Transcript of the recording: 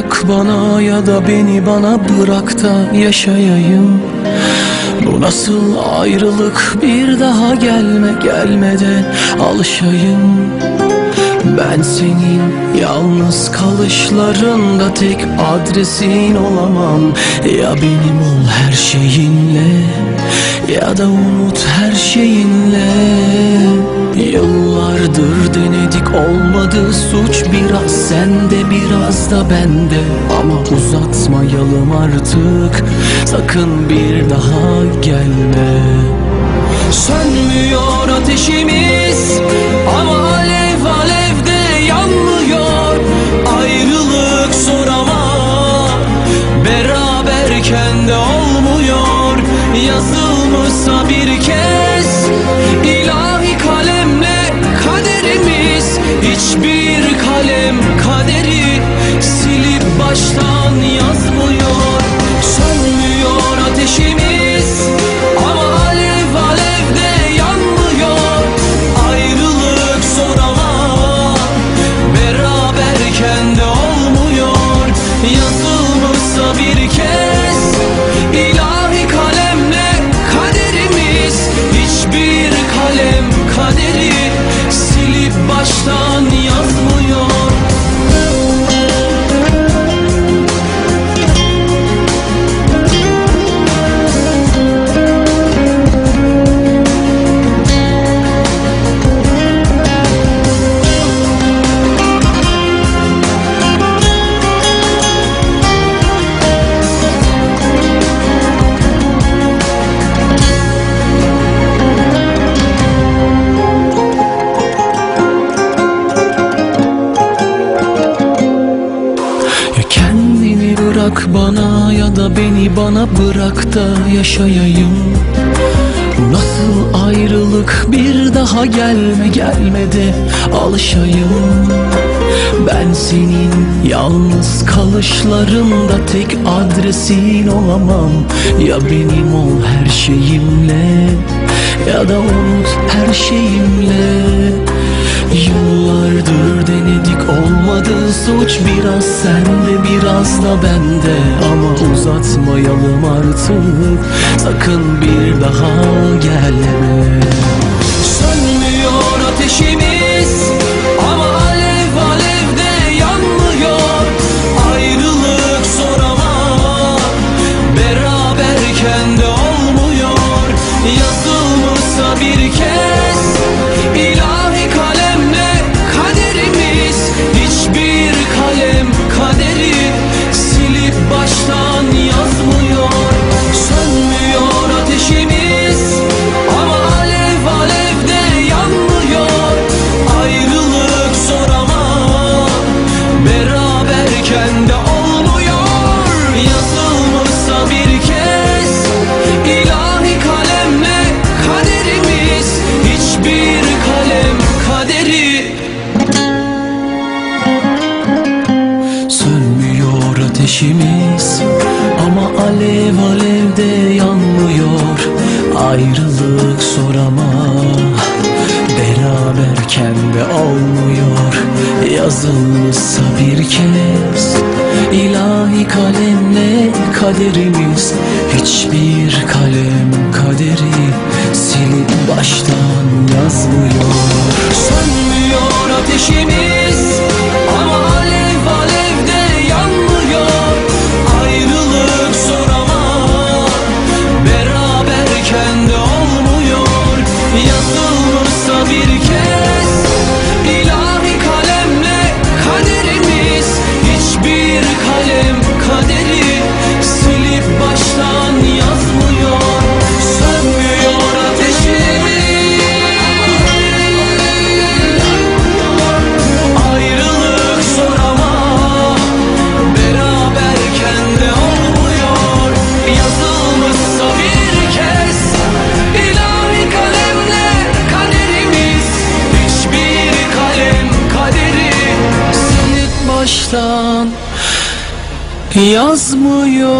bırak bana ya da beni bana bırak da yaşayayım. Bu nasıl ayrılık? Bir daha gelme gelmeden alışayım. Ben senin yalnız kalışlarında tek adresin olamam. Ya benim ol her şeyinle ya da unut her şeyinle olmadı suç biraz sende biraz da bende. Ama uzatmayalım artık sakın bir daha gelme. Sönmüyor ateşimiz ama alev alevde yanmıyor. Ayrılık zor ama beraberken de olmuyor. Yazılmışsa Hiçbir kalem kaderi bırak bana ya da beni bana bırak da yaşayayım. Nasıl ayrılık bir daha gelme gelme de alışayım. Ben senin yalnız kalışlarında tek adresin olamam. Ya benim ol her şeyimle ya da unut her şeyimle suç biraz sende biraz da bende. Ama uzatmayalım artık. Sakın bir daha gelme Ayrılık zor ama beraberken de olmuyor. Yazılmışsa bir kez ilahi kalemle kaderimiz. Hiçbir kalem kaderi silip baştan yazmıyor. Sönmüyor ateşimiz baştan yazmıyor